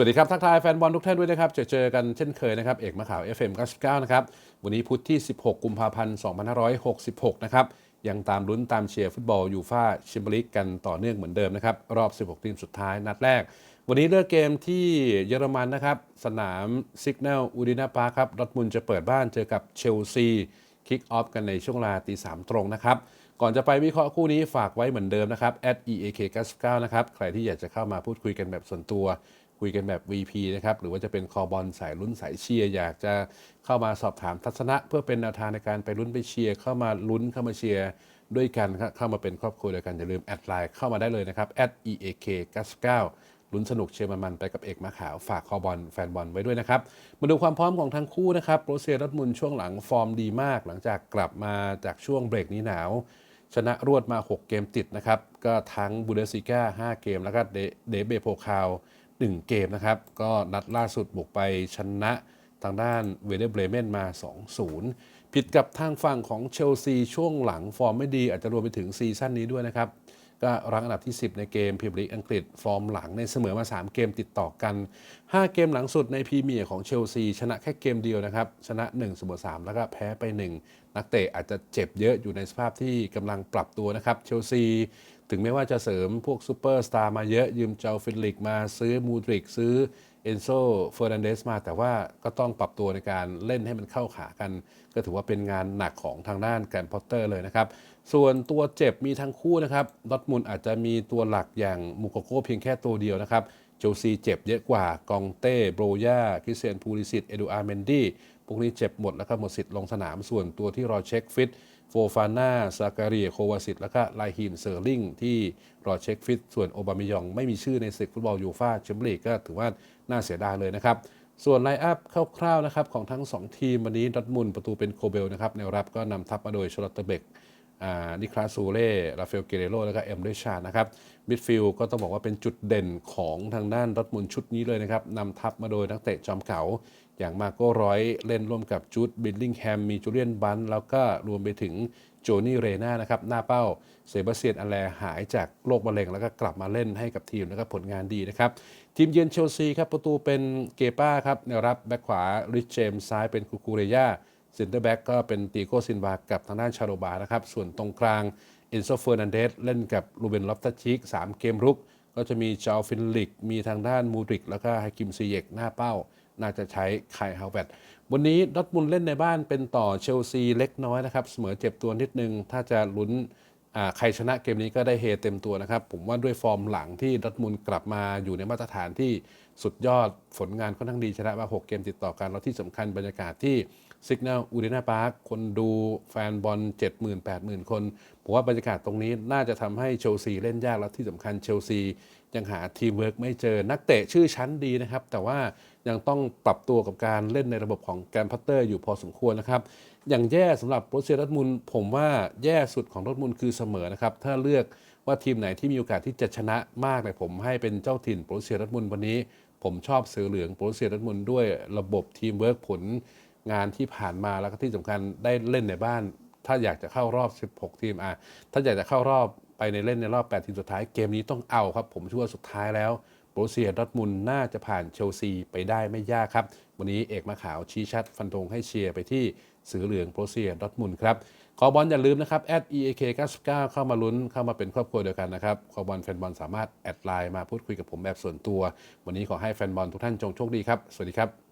วัสดีครับ ทักทายแฟนบอลทุกท่านด้วยนะครับ เจอเจอกันเช่นเคยนะครับ เอกมะขาว FM 99นะครับ วันนี้พุธที่ 16 กุมภาพันธ์ 2566 นะครับ ยังตามลุ้นตามเชียร์ฟุตบอลยูฟ่าแชมเปี้ยนลีกกันต่อเนื่องเหมือนเดิมนะครับ รอบ 16 ทีมสุดท้ายนัดแรก วันนี้เลือกเกมที่เยอรมันนะครับ สนามซิกเนลอูดินาปาครับดอร์ทมุนจะเปิดบ้านเจอกับเชลซี คิกออฟกันในช่วงเวลาตีสามตรงนะครับ ก่อนจะไปวิเคราะห์คู่นี้ฝากไว้เหมือนเดิมนะครับ @eak99 นะครับ ใครที่อยากจะเข้ามาพูดคุยกันแบบส่วนตัว คุยกันแบบ VP นะครับ หรือว่าจะเป็นคอบอลสายลุ้นสายเชียร์ อยากจะเข้ามาสอบถามทัศนะ เพื่อเป็นแนวทางในการไปลุ้นไปเชียร์ เข้ามาลุ้นเข้ามาเชียร์ด้วยกัน เข้ามาเป็นครอบครัวเดียวกันอย่าลืมแอดไลน์เข้ามาได้เลยนะครับ @eak99 ลุ้นสนุกเชียร์มันๆไปกับเอกมะขาวฝากคอบอลแฟนบอลไว้ด้วยนะครับ มาดูความพร้อมของทั้งคู่นะครับโปรเซียรัตมุนช่วงหลังฟอร์มดีมาก หลังจากกลับมาจากช่วงเบรกนี้หนาว ชนะรวดมา 6 เกมติดนะครับ ก็ทั้งบูเดสิก้า5 เกม แล้วก็เดเดเบโพคาว 1 เกมนะครับ ก็นัดล่าสุดบุกไปชนะทางด้านเวเดเบรเมนมา 2-0 ผิดกับทางฝั่งของเชลซีช่วงหลังฟอร์มไม่ดีอาจจะรวมไปถึงซีซั่นนี้ด้วยนะครับ ก็รั้งอันดับที่ 10 ในเกมพรีเมียร์ลีกอังกฤษฟอร์มหลังในเสมอมา 3 เกมติดต่อกัน 5 เกมหลังสุดในพรีเมียร์ของเชลซี ชนะแค่เกมเดียวนะครับ ชนะ1เสมอ3แล้วก็แพ้ไป 1 นักเตะอาจจะเจ็บเยอะอยู่ในสภาพที่กำลังปรับตัวนะครับเชลซีถึงแม้ว่าจะเสริมพวกซูเปอร์สตาร์มาเยอะยืมเจ้าฟิลิกมาซื้อมูดริกซื้อเอนโซเฟอร์นันเดสมา แต่ว่าก็ต้องปรับตัวในการเล่นให้มันเข้าขากัน ก็ถือว่าเป็นงานหนักของทางด้านแกรนพอตเตอร์เลยนะครับ ส่วนตัวเจ็บมีทั้งคู่นะครับดอทมุนอาจจะมีตัวหลักอย่างมูโกโกเพียงแค่ตัวเดียวนะครับเชลซีเจ็บเยอะกว่ากองเต้โบรยาคริสเซียนพูลิสิตเอดูอาร์เมนดี้พวกนี้เจ็บหมดแล้วก็หมดสิทธิ์ลงสนามส่วนตัวที่รอเช็คฟิต โฟฟาน่าซาการีโควาสิตและก็ไลฮิมเซอร์ลิงที่รอเช็คฟิต ส่วนโอบามิยองไม่มีชื่อในศึกฟุตบอลยูฟ่าแชมเปี้ยนลีกก็ถือว่าน่าเสียดายเลยนะครับ ส่วนไลน์อัพคร่าวๆนะครับของทั้ง 2 ทีมวันนี้ดอทมุนประตูเป็นโคเบลนะครับแนวรับก็นำทัพมาโดยชลอตเตเบก นิคลาซูเล่ราฟาเอลเกเรโรแล้วก็เอ็มเรชานะครับมิดฟิลด์ก็ต้องบอกว่าเป็นจุดเด่นของทางด้านดอทมุนชุดนี้เลยนะครับนำทัพมาโดยนักเตะจอมเก่าอย่างมาโก้ร้อยเล่นร่วมกับจูดบิลลิงแฮมมีจูเลียนบันแล้วก็รวมไปถึงโจนี่เรนานะครับหน้าเป้าเซบาสเตียนอันแลหายจากโรคมะเร็งแล้วก็กลับมาเล่นให้กับทีมแล้วก็ผลงานดีนะครับ ทีมเยือนเชลซีครับประตูเป็นเกป้าครับแนวรับแบ็คขวาริชเจมส์ซ้ายเป็นคูคูเรยา เซนเตอร์แบ็กก็เป็นตีโกซินวากับทางด้านชาโรบานะครับ ส่วนตรงกลางเอนโซเฟอร์นันเดสเล่นกับลูเบนลอฟตัชชิก3 เกมรุก ก็จะมีจาฟินลิก มีทางด้านมูดริก แล้วก็ไฮกิมซีเยกหน้าเป้า น่าจะใช้ไคฮาวเวตวันนี้ดอทมุนเล่นในบ้านเป็นต่อเชลซีเล็กน้อยนะครับ เสมอเจ็บตัวนิดนึง ถ้าจะลุ้นใครชนะเกมนี้ก็ได้เฮเต็มตัวนะครับ ผมว่าด้วยฟอร์มหลังที่ดอทมุนกลับมาอยู่ในมาตรฐานที่สุดยอดผลงานค่อนข้างดีชนะมา 6 เกมติดต่อกันแล้วที่สำคัญบรรยากาศที่ ซิก n นลอูเดนาพาร์คคนดูแฟนบอล 70,000 8 0 0 0 คน ผมว่าบรรยากาศตรงนี้น่าจะทำให้เชลซีเล่นยากและที่สำคัญเชลซียังหาทีมเวิร์กไม่เจอนักเตะชื่อชั้นดีนะครับ แต่ว่ายังต้องปรับตัวกับการเล่นในระบบของแกรนพัตเตอร์อยู่พอสมควรนะครับ อย่างแย่สำหรับโปรเซียรัตมุนผมว่าแย่สุดของรัตมุนคือเสมอนะครับถ้าเลือกว่าทีมไหนที่มีโอกาสที่จะชนะมากเลยผมให้เป็นเจ้าถิ่นโปรเซียรัตมุนวันนี้ ผมชอบเสือเหลืองโปรเซียรัตมุนด้วยระบบทีมเวิร์กผล งานที่ผ่านมาแล้วก็ที่สำคัญได้เล่นในบ้าน ถ้าอยากจะเข้ารอบ 16 ทีมอะถ้าอยากจะเข้ารอบไปในเล่นในรอบ 8 ทีมสุดท้ายเกมนี้ต้องเอาครับ ผมเชื่อว่าสุดท้ายแล้วโบรเซียดอทมุนน่าจะผ่านเชลซีไปได้ไม่ยากครับ วันนี้เอกมาขาวชี้ชัดฟันธงให้เชียร์ไปที่สือเหลืองโบรเซียดอทมุนครับคอบอลอย่าลืมนะครับ @eak 99เข้ามาลุ้นเข้ามาเป็นครอบครัวเดียวกันนะครับคอบอลแฟนบอลสามารถแอดไลน์มาพูดคุยกับผมแบบส่วนตัว วันนี้ขอให้แฟนบอลทุกท่านจงโชคดีครับ สวัสดีครับ